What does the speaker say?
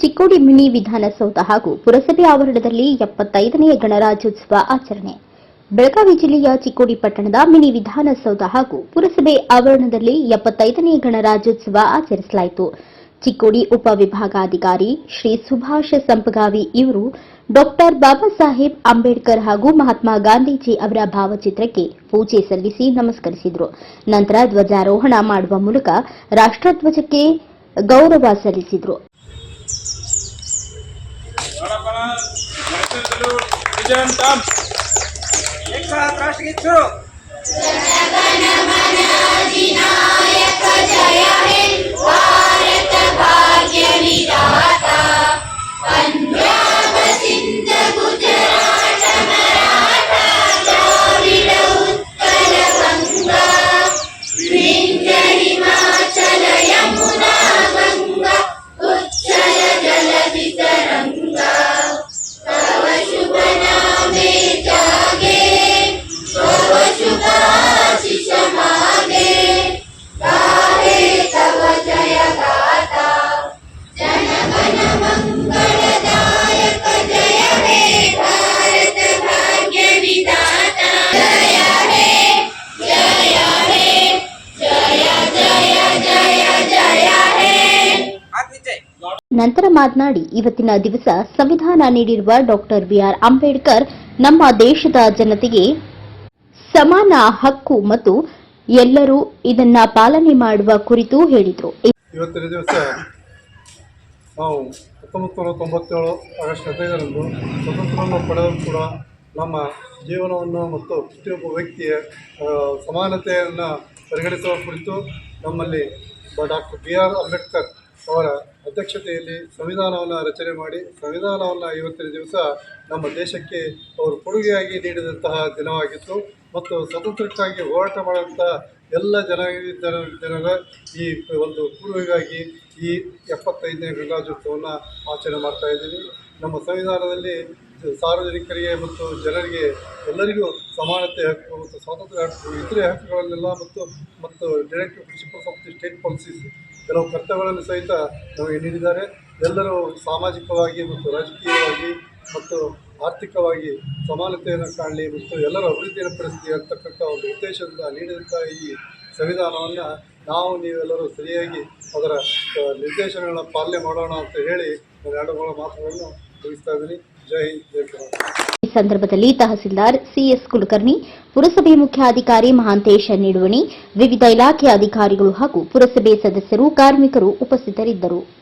Chikkodi mini Vidhana Soudha ಹಾಗೂ ಪುರಸಭೆ ಆವರಣದಲ್ಲಿ ಎಪ್ಪತ್ತೈದನೆಯ ಗಣರಾಜ್ಯೋತ್ಸವ ಆಚರಣೆ. ಬೆಳಗಾವಿ ಜಿಲ್ಲೆಯ ಚಿಕ್ಕೋಡಿ ಪಟ್ಟಣದ ಮಿನಿ ವಿಧಾನಸೌಧ ಹಾಗೂ ಪುರಸಭೆ ಆವರಣದಲ್ಲಿ ಎಪ್ಪತ್ತೈದನೇ ಗಣರಾಜ್ಯೋತ್ಸವ ಆಚರಿಸಲಾಯಿತು. ಚಿಕ್ಕೋಡಿ ಉಪವಿಭಾಗಾಧಿಕಾರಿ ಶ್ರೀ ಸುಭಾಷ್ ಸಂಪಗಾವಿ ಇವರು ಡಾಕ್ಟರ್ ಬಾಬಾ ಸಾಹೇಬ್ ಅಂಬೇಡ್ಕರ್ ಹಾಗೂ ಮಹಾತ್ಮ ಗಾಂಧೀಜಿ ಅವರ ಭಾವಚಿತ್ರಕ್ಕೆ ಪೂಜೆ ಸಲ್ಲಿಸಿ ನಮಸ್ಕರಿಸಿದರು. ನಂತರ ಧ್ವಜಾರೋಹಣ ಮಾಡುವ ಮೂಲಕ ರಾಷ್ಟ್ರಧ್ವಜಕ್ಕೆ ಗೌರವ ಸಲ್ಲಿಸಿದರು. Jangan tam. Ekstra trash gitu. Jangan. ನಂತರ ಮಾತನಾಡಿ ಇವತ್ತಿನ ದಿವಸ ಸಂವಿಧಾನ ನೀಡಿರುವ ಡಾಕ್ಟರ್ ಬಿಆರ್ ಅಂಬೇಡ್ಕರ್ ನಮ್ಮ ದೇಶದ ಜನತೆಗೆ ಸಮಾನ ಹಕ್ಕು ಮತ್ತು ಎಲ್ಲರೂ ಇದನ್ನ ಪಾಲನೆ ಮಾಡುವ ಕುರಿತು ಹೇಳಿದರು. ಇವತ್ತಿನ ದಿವಸ ನಾವು ಹತ್ತೊಂಬತ್ತು ನೂರ ತೊಂಬತ್ತೇಳು ಆಗಸ್ಟ್ ಹದಿನೈದರಂದು ಸ್ವತಂತ್ರವನ್ನು ಕೂಡ ನಮ್ಮ ಜೀವನವನ್ನು ಮತ್ತು ಪ್ರತಿಯೊಬ್ಬ ವ್ಯಕ್ತಿಯ ಸಮಾನತೆಯನ್ನು ಪರಿಗಣಿಸುವ ಕುರಿತು ನಮ್ಮಲ್ಲಿ ಡಾಕ್ಟರ್ ಬಿ ಆರ್ ಅಂಬೇಡ್ಕರ್ ಅವರ ಅಧ್ಯಕ್ಷತೆಯಲ್ಲಿ ಸಂವಿಧಾನವನ್ನು ರಚನೆ ಮಾಡಿ, ಸಂವಿಧಾನವನ್ನು ಇವತ್ತಿನ ದಿವಸ ನಮ್ಮ ದೇಶಕ್ಕೆ ಅವರು ಕೊಡುಗೆಯಾಗಿ ನೀಡಿದಂತಹ ದಿನವಾಗಿತ್ತು. ಮತ್ತು ಸ್ವತಂತ್ರಕ್ಕಾಗಿ ಹೋರಾಟ ಮಾಡುವಂತಹ ಎಲ್ಲ ಜನ ಜನ ಜನರ ಈ ಒಂದು ಕೊಡುಗೆಗಾಗಿ ಈ ಎಪ್ಪತ್ತೈದನೇ ಗಣರಾಜ್ಯೋತ್ಸವವನ್ನು ಆಚರಣೆ ಮಾಡ್ತಾ ಇದ್ದೀವಿ. ನಮ್ಮ ಸಂವಿಧಾನದಲ್ಲಿ ಸಾರ್ವಜನಿಕರಿಗೆ ಮತ್ತು ಜನರಿಗೆ ಎಲ್ಲರಿಗೂ ಸಮಾನತೆ ಹಕ್ಕು ಮತ್ತು ಸ್ವಾತಂತ್ರ್ಯ ಹಕ್ಕು, ಇತರೆ ಹಕ್ಕುಗಳನ್ನೆಲ್ಲ ಮತ್ತು ಮತ್ತು directive principles of the state policies ಕೆಲವು ಕರ್ತವ್ಯಗಳನ್ನು ಸಹಿತ ನಮಗೆ ನೀಡಿದ್ದಾರೆ. ಎಲ್ಲರೂ ಸಾಮಾಜಿಕವಾಗಿ ಮತ್ತು ರಾಜಕೀಯವಾಗಿ ಮತ್ತು ಆರ್ಥಿಕವಾಗಿ ಸಮಾನತೆಯನ್ನು ಕಾಣಲಿ ಮತ್ತು ಎಲ್ಲರ ಅಭಿವೃದ್ಧಿಯನ್ನು ಪರಿಸ್ಥಿತಿ ಅಂತಕ್ಕಂಥ ಒಂದು ಉದ್ದೇಶದಿಂದ ನೀಡಿದಂಥ ಈ ಸಂವಿಧಾನವನ್ನು ನಾವು ನೀವೆಲ್ಲರೂ ಸರಿಯಾಗಿ ಅದರ ನಿರ್ದೇಶನಗಳನ್ನು ಪಾಲನೆ ಮಾಡೋಣ ಅಂತ ಹೇಳಿ ನಾನು ಎರಡು ಮೂರು ಮಾತುಗಳನ್ನು ಮುಗಿಸ್ತಾ ಇದ್ದೀನಿ. ಈ ಸಂದರ್ಭದಲ್ಲಿ ತಹಸೀಲ್ದಾರ್ ಸಿಎಸ್ ಕುಲಕರ್ಣಿ, ಪುರಸಭೆ ಮುಖ್ಯಾಧಿಕಾರಿ ಮಹಾಂತೇಶ ನಿಡುವಣಿ, ವಿವಿಧ ಇಲಾಖೆ ಅಧಿಕಾರಿಗಳು ಹಾಗೂ ಪುರಸಭೆ ಸದಸ್ಯರು, ಕಾರ್ಮಿಕರು ಉಪಸ್ಥಿತರಿದ್ದರು.